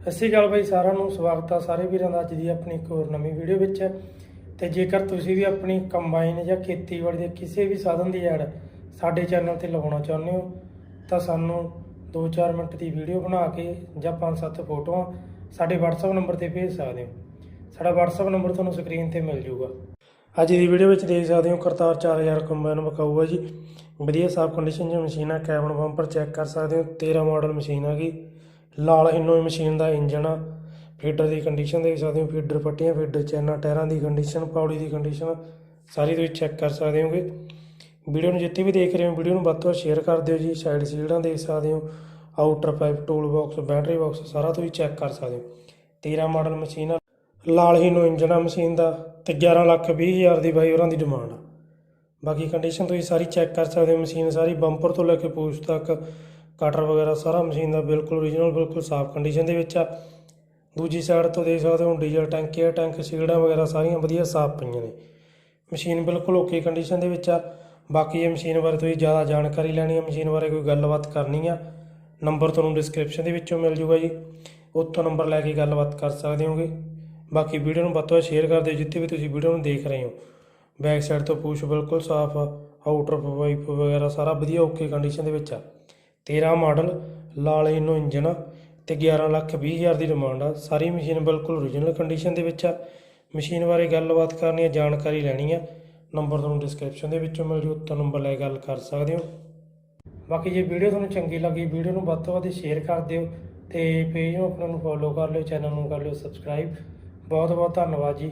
ਸਤਿ ਸ਼੍ਰੀ ਅਕਾਲ ਬਾਈ, ਸਾਰਿਆਂ ਨੂੰ ਸਵਾਗਤ ਆ ਸਾਰੇ ਵੀਰਾਂ ਦਾ ਅੱਜ ਦੀ ਆਪਣੀ ਇੱਕ ਹੋਰ ਨਵੀਂ ਵੀਡੀਓ ਵਿੱਚ। ਤੇ ਜੇਕਰ ਤੁਸੀਂ ਵੀ ਆਪਣੀ ਕੰਬਾਈਨ ਜਾਂ ਖੇਤੀਬਾੜੀ ਦੇ ਕਿਸੇ ਵੀ ਸਾਧਨ ਦੀ ਐਡ ਸਾਡੇ ਚੈਨਲ ਤੇ ਲਗਾਉਣਾ ਚਾਹੁੰਦੇ ਹੋ, ਤਾਂ ਸਾਨੂੰ 2-4 ਮਿੰਟ ਦੀ ਵੀਡੀਓ ਬਣਾ ਕੇ ਜਾਂ 5-7 ਫੋਟੋਆਂ ਸਾਡੇ WhatsApp ਨੰਬਰ ਤੇ ਭੇਜ ਸਕਦੇ ਹੋ। ਸਾਡਾ WhatsApp ਨੰਬਰ ਤੁਹਾਨੂੰ ਸਕਰੀਨ ਤੇ ਮਿਲ ਜਾਊਗਾ। ਅੱਜ ਦੀ ਵੀਡੀਓ ਵਿੱਚ ਦੇਖ ਸਕਦੇ ਹੋ ਕਰਤਾਰ 4000 ਕੰਬਾਈਨ ਵਿਕਾਊ ਆ ਜੀ। ਵਧੀਆ ਸਾਫ਼ ਕੰਡੀਸ਼ਨ 'ਚ ਮਸ਼ੀਨ ਆ ਕੈਬਨ ਬੰਪਰ ਚੈੱਕ ਕਰ ਸਕਦੇ ਹੋ 13 ਮਾਡਲ ਮਸ਼ੀਨ ਆ ਗਈ। ਲਾਲ ਇਨੋ ਮਸ਼ੀਨ ਦਾ ਇੰਜਣ ਆ। ਫੀਡਰ ਦੀ ਕੰਡੀਸ਼ਨ ਦੇਖ ਸਕਦੇ ਹੋ, ਫੀਡਰ ਪੱਟੀਆਂ, ਫੀਡਰ ਚੈਨਾਂ, ਟਾਇਰਾਂ ਦੀ ਕੰਡੀਸ਼ਨ ਪੌੜੀ ਦੀ ਕੰਡੀਸ਼ਨ ਸਾਰੀ ਤੁਸੀਂ ਚੈੱਕ ਕਰ ਸਕਦੇ ਹੋਗੇ। ਵੀਡੀਓ ਨੂੰ ਜਿੱਥੇ ਵੀ ਦੇਖ ਰਹੇ ਹੋ, ਵੀਡੀਓ ਨੂੰ ਵੱਧ ਤੋਂ ਵੱਧ ਸ਼ੇਅਰ ਕਰ ਦਿਓ ਜੀ। ਸਾਈਡ ਸੀਲਡਾਂ ਦੇਖ ਸਕਦੇ ਹੋ outer pipe tool box battery box ਸਾਰਾ ਤੁਸੀਂ ਚੈੱਕ ਕਰ ਸਕਦੇ ਹੋ। 13 ਮਾਡਲ ਮਸ਼ੀਨ ਆ। ਲਾਲ ਹੀਨੋ ਇੰਜਨ ਆ ਮਸ਼ੀਨ ਦਾ ਤੇ 11 ਲੱਖ 20 ਹਜ਼ਾਰ ਦੀ ਬਾਈ ਉਹਨਾਂ ਦੀ ਡਿਮਾਂਡ ਆ। ਬਾਕੀ ਕੰਡੀਸ਼ਨ ਤੁਸੀਂ ਸਾਰੀ ਚੈੱਕ ਕਰ ਸਕਦੇ ਹੋ, ਮਸ਼ੀਨ ਸਾਰੀ ਬੰਪਰ ਤੋਂ ਲੈ ਕੇ ਪੂਛ ਤੱਕ। ਕਟਰ ਵਗੈਰਾ ਸਾਰਾ ਮਸ਼ੀਨ ਦਾ ਬਿਲਕੁਲ ਓਰੀਜਨਲ ਬਿਲਕੁਲ ਸਾਫ਼ ਕੰਡੀਸ਼ਨ ਦੇ ਵਿੱਚ ਆ। ਦੂਜੀ ਸਾਈਡ ਤੋਂ ਦੇਖ ਸਕਦੇ ਹੋ ਡੀਜ਼ਲ ਟੈਂਕੀ ਏਅਰ ਟੈਂਕ ਸੀਲਡਾਂ ਵਗੈਰਾ ਸਾਰੀਆਂ ਵਧੀਆ ਸਾਫ਼ ਪਈਆਂ ਨੇ। ਮਸ਼ੀਨ ਬਿਲਕੁਲ ਓਕੇ ਕੰਡੀਸ਼ਨ ਦੇ ਵਿੱਚ ਆ। ਬਾਕੀ ਇਹ ਮਸ਼ੀਨ ਬਾਰੇ ਤੁਸੀਂ ਜ਼ਿਆਦਾ ਜਾਣਕਾਰੀ ਲੈਣੀ ਹੈ ਮਸ਼ੀਨ ਬਾਰੇ ਕੋਈ ਗੱਲਬਾਤ ਕਰਨੀ ਆ ਨੰਬਰ ਤੁਹਾਨੂੰ ਡਿਸਕ੍ਰਿਪਸ਼ਨ ਦੇ ਵਿੱਚੋਂ ਮਿਲ ਜੂਗਾ ਜੀ। ਉੱਥੋਂ ਨੰਬਰ ਲੈ ਕੇ ਗੱਲਬਾਤ ਕਰ ਸਕਦੇ ਹੋਗੇ। ਬਾਕੀ ਵੀਡੀਓ ਨੂੰ ਵੱਧ ਤੋਂ ਵੱਧ ਸ਼ੇਅਰ ਕਰ ਦਿਓ, ਜਿੱਥੇ ਵੀ ਤੁਸੀਂ ਵੀਡੀਓ ਨੂੰ ਦੇਖ ਰਹੇ ਹੋ। ਬੈਕ ਸਾਈਡ ਤੋਂ ਪੂਛ ਬਿਲਕੁਲ ਸਾਫ਼ ਆਊਟਰ ਪਾਈਪ ਵਗੈਰਾ ਸਾਰਾ ਵਧੀਆ ਓਕੇ ਕੰਡੀਸ਼ਨ ਦੇ ਵਿੱਚ ਆ। 13 ਮਾਡਲ, ਲਾਲ ਇਨੋ ਇੰਜਨ ਆ ਤੇ 11 ਲੱਖ 20 ਹਜ਼ਾਰ ਦੀ ਡਿਮਾਂਡ ਆ। ਸਾਰੀ ਮਸ਼ੀਨ ਬਿਲਕੁਲ ਓਰੀਜਨਲ ਕੰਡੀਸ਼ਨ ਦੇ ਵਿੱਚ ਆ। ਮਸ਼ੀਨ ਬਾਰੇ ਗੱਲਬਾਤ ਕਰਨੀ ਆ, ਜਾਣਕਾਰੀ ਲੈਣੀ ਆ। ਨੰਬਰ ਤੁਹਾਨੂੰ ਡਿਸਕ੍ਰਿਪਸ਼ਨ ਦੇ ਵਿੱਚੋਂ ਮਿਲ ਜੂ, ਉੱਤੋਂ ਨੰਬਰ ਲੈ ਕੇ ਗੱਲ ਕਰ ਸਕਦੇ ਹੋ। ਬਾਕੀ ਜੇ ਵੀਡੀਓ ਤੁਹਾਨੂੰ ਚੰਗੀ ਲੱਗੀ, ਵੀਡੀਓ ਨੂੰ ਵੱਧ ਤੋਂ ਵੱਧ ਸ਼ੇਅਰ ਕਰ ਦਿਓ ਤੇ ਪੇਜ ਨੂੰ ਆਪਣੇ ਨੂੰ ਫੋਲੋ ਕਰ ਲਿਓ ਚੈਨਲ ਨੂੰ ਕਰ ਲਿਓ ਸਬਸਕ੍ਰਾਈਬ ਬਹੁਤ ਬਹੁਤ ਧੰਨਵਾਦ ਜੀ।